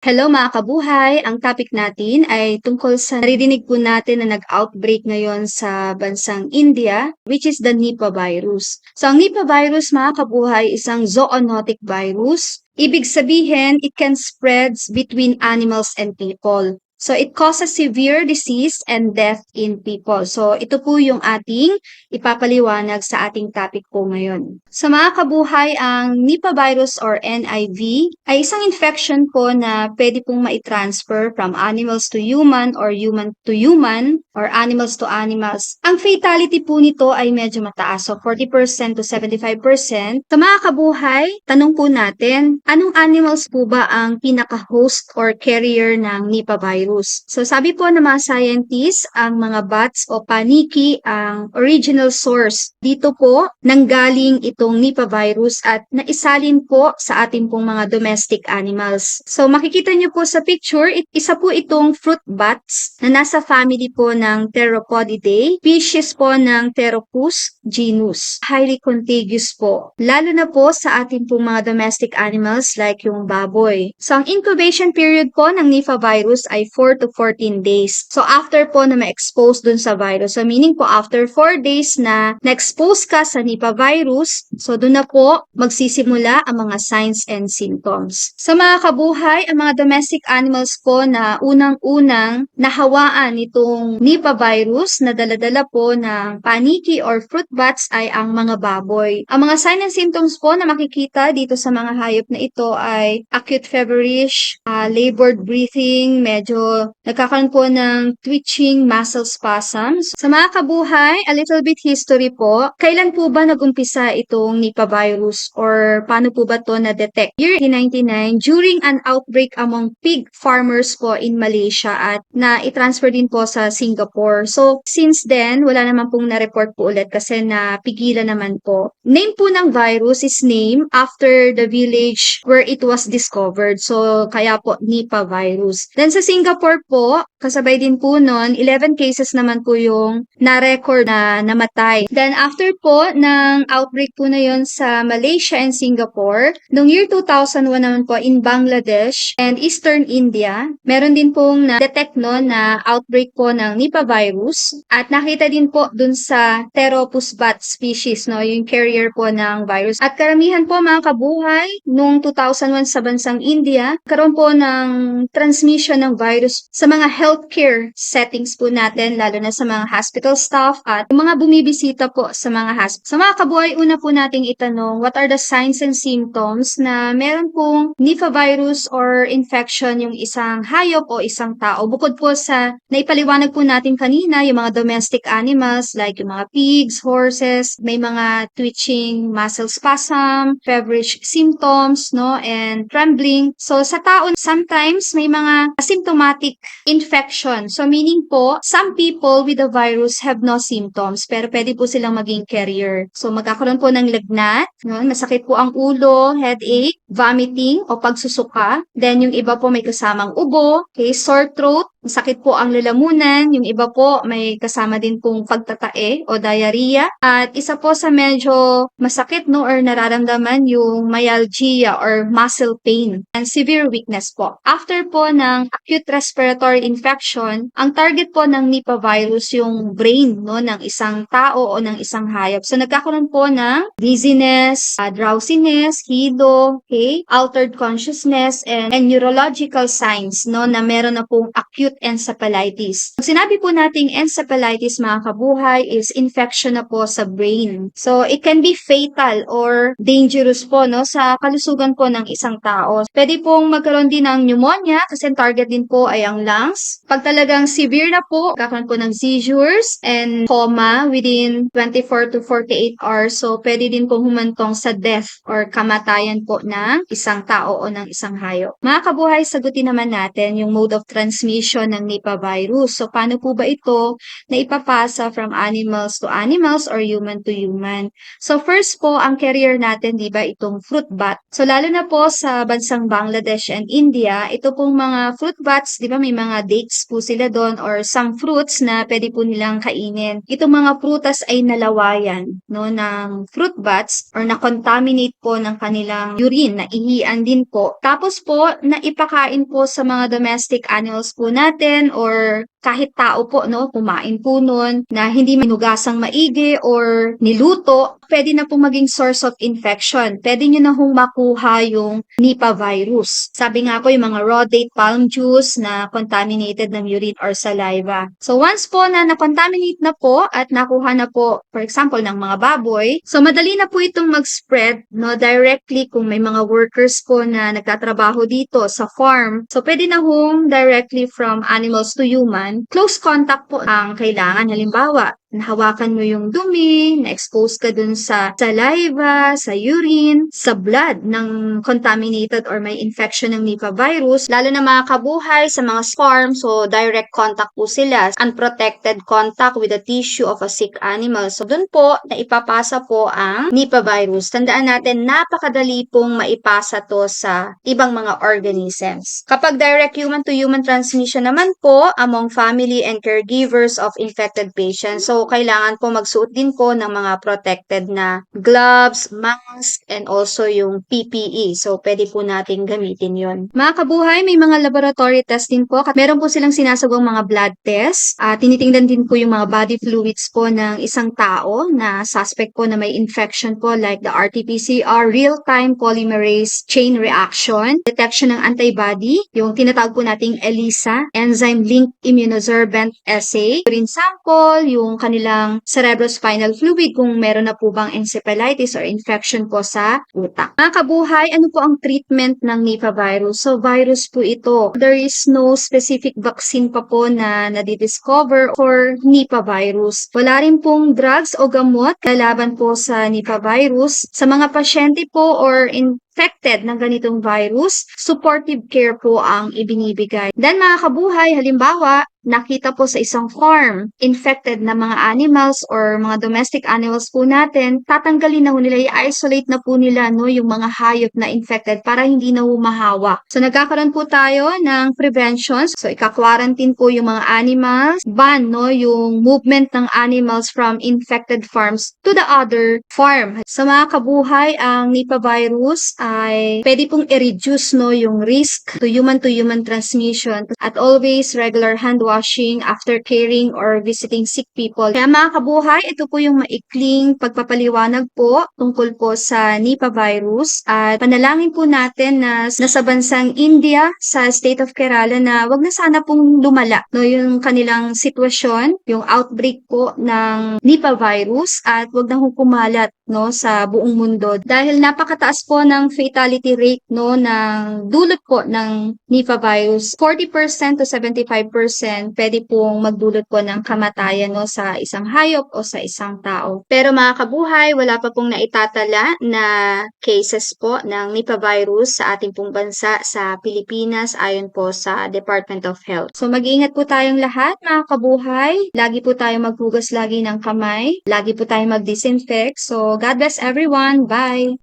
Hello mga kabuhay! Ang topic natin ay tungkol sa naririnig po natin na nag-outbreak ngayon sa bansang India, which is the Nipah virus. So ang Nipah virus mga kabuhay, isang zoonotic virus. Ibig sabihin, it can spread between animals and people. So it causes severe disease and death in people. So ito po yung ating ipapaliwanag sa ating topic po ngayon. Sa mga kabuhay, ang Nipah virus or NIV ay isang infection po na pwede pong maitransfer from animals to human or human to human or animals to animals. Ang fatality po nito ay medyo mataas. So 40% to 75%. Sa mga kabuhay, tanong po natin, anong animals po ba ang pinaka-host or carrier ng Nipah virus? Virus. So sabi po ng mga scientists, ang mga bats o paniki ang original source. Dito po nanggaling itong Nipah virus at naisalin po sa ating pong mga domestic animals. So makikita niyo po sa picture, it, isa po itong fruit bats na nasa family po ng Theropodidae, species po ng Theropus genus. Highly contagious po. Lalo na po sa ating pong mga domestic animals like yung baboy. So ang incubation period po ng Nipah virus ay 4 to 14 days. So, after po na ma-expose dun sa virus, so meaning po after 4 days na na-expose ka sa Nipah virus, so dun na po magsisimula ang mga signs and symptoms. Sa mga kabuhay, ang mga domestic animals po na unang-unang nahawaan itong Nipah virus na daladala po ng paniki or fruit bats ay ang mga baboy. Ang mga signs and symptoms po na makikita dito sa mga hayop na ito ay acute feverish, uh, labored breathing, medyo nagkakaroon po ng twitching muscle spasms. Sa mga kabuhay, a little bit history po. Kailan po ba nagumpisa itong Nipah virus or paano po ba to na-detect? Year 1999, during an outbreak among pig farmers po in Malaysia at na-transfer din po sa Singapore. So, since then, wala naman pong na-report po ulit kasi napigilan naman po. Name po ng virus is named after the village where it was discovered. So, kaya po Nipah virus. Then sa Singapore, Singapore po, kasabay din po nun, 11 cases naman po yung na-record na namatay. Then after po ng outbreak po na yon sa Malaysia and Singapore, noong year 2001 naman po in Bangladesh and Eastern India, meron din pong na-detect no, na outbreak po ng Nipah virus at nakita din po dun sa Theropus bat species, no, yung carrier po ng virus. At karamihan po mga kabuhay, noong 2001 sa bansang India, karoon po ng transmission ng virus sa mga healthcare settings po natin, lalo na sa mga hospital staff at mga bumibisita po sa mga hospital. Sa mga kabuhay, una po nating itanong, what are the signs and symptoms na meron pong Nipah virus or infection yung isang hayop o isang tao? Bukod po sa naipaliwanag po natin kanina, yung mga domestic animals like yung mga pigs, horses, may mga twitching muscle spasm, feverish symptoms, no, and trembling. So, sa tao, sometimes may mga asymptomatic symptomatic infection. So meaning po, some people with the virus have no symptoms pero pwede po silang maging carrier. So magkakaroon po ng lagnat, masakit po ang ulo, headache, vomiting o pagsusuka. Then yung iba po may kasamang ubo, okay, sore throat, Masakit po ang lalamunan, yung iba po may kasama din pong pagtatae o diarrhea. At isa po sa medyo masakit no or nararamdaman yung myalgia or muscle pain and severe weakness po. After po ng acute respiratory infection, ang target po ng Nipah virus yung brain no ng isang tao o ng isang hayop. So nagkakaroon po ng dizziness, uh, drowsiness, hilo, okay, altered consciousness and, and neurological signs no na meron na pong acute acute encephalitis. Pag sinabi po nating encephalitis mga kabuhay is infection na po sa brain. So it can be fatal or dangerous po no sa kalusugan po ng isang tao. Pwede pong magkaroon din ng pneumonia kasi target din po ay ang lungs. Pag talagang severe na po, kakaroon po ng seizures and coma within 24 to 48 hours. So pwede din po humantong sa death or kamatayan po ng isang tao o ng isang hayop. Mga kabuhay, sagutin naman natin yung mode of transmission transmission ng Nipah virus. So, paano po ba ito na ipapasa from animals to animals or human to human? So, first po, ang carrier natin, di ba, itong fruit bat. So, lalo na po sa bansang Bangladesh and India, ito pong mga fruit bats, di ba, may mga dates po sila doon or some fruits na pwede po nilang kainin. Itong mga prutas ay nalawayan, no, ng fruit bats or na-contaminate po ng kanilang urine, na ihian din po. Tapos po, na ipakain po sa mga domestic animals po natin or kahit tao po, no, kumain po nun, na hindi manugasang maigi or niluto, pwede na po maging source of infection. Pwede nyo na hong makuha yung Nipah virus. Sabi nga po yung mga raw date palm juice na contaminated ng urine or saliva. So once po na na-contaminate na po at nakuha na po, for example, ng mga baboy, so madali na po itong mag-spread no, directly kung may mga workers po na nagtatrabaho dito sa farm. So pwede na hong directly from animals to human, close contact po ang kailangan. Halimbawa, nahawakan mo yung dumi, na-expose ka dun sa saliva, sa urine, sa blood ng contaminated or may infection ng Nipah virus, lalo na mga kabuhay sa mga farm, so direct contact po sila, unprotected contact with the tissue of a sick animal. So dun po, na ipapasa po ang Nipah virus. Tandaan natin, napakadali pong maipasa to sa ibang mga organisms. Kapag direct human to human transmission naman po among family and caregivers of infected patients, so kailangan po magsuot din po ng mga protected na gloves, mask, and also yung PPE. So, pwede po nating gamitin yon. Mga kabuhay, may mga laboratory test din po. Meron po silang sinasagawang mga blood test. Uh, tinitingnan din po yung mga body fluids po ng isang tao na suspect po na may infection po like the RT-PCR, real-time polymerase chain reaction, detection ng antibody, yung tinatawag po nating ELISA, enzyme-linked immunosorbent assay, urine sample, yung kanilang cerebrospinal fluid kung meron na po bang encephalitis or infection po sa utak. Mga kabuhay, ano po ang treatment ng Nipah virus? So, virus po ito. There is no specific vaccine pa po na nadidiscover for Nipah virus. Wala rin pong drugs o gamot laban po sa Nipah virus. Sa mga pasyente po or in infected ng ganitong virus, supportive care po ang ibinibigay. Then mga kabuhay, halimbawa, nakita po sa isang farm, infected na mga animals or mga domestic animals po natin, tatanggalin na po nila, i-isolate na po nila no, yung mga hayop na infected para hindi na humahawa. So nagkakaroon po tayo ng preventions. So ika-quarantine po yung mga animals, ban no, yung movement ng animals from infected farms to the other farm. Sa mga kabuhay, ang Nipah virus ay pwede pong i-reduce no, yung risk to human-to-human transmission at always regular hand washing after caring or visiting sick people. Kaya mga kabuhay, ito po yung maikling pagpapaliwanag po tungkol po sa Nipah virus at panalangin po natin na nasa bansang India sa state of Kerala na wag na sana pong lumala no, yung kanilang sitwasyon, yung outbreak po ng Nipah virus at wag na kumalat no sa buong mundo dahil napakataas po ng fatality rate no ng dulot po ng Nipah virus 40% to 75% pwede pong magdulot po ng kamatayan no sa isang hayop o sa isang tao. Pero mga kabuhay wala pa pong naitatala na cases po ng Nipah virus sa ating pong bansa sa Pilipinas ayon po sa Department of Health. So mag-iingat po tayong lahat mga kabuhay. Lagi po tayong maghugas lagi ng kamay. Lagi po tayong mag-disinfect. So God bless everyone. Bye.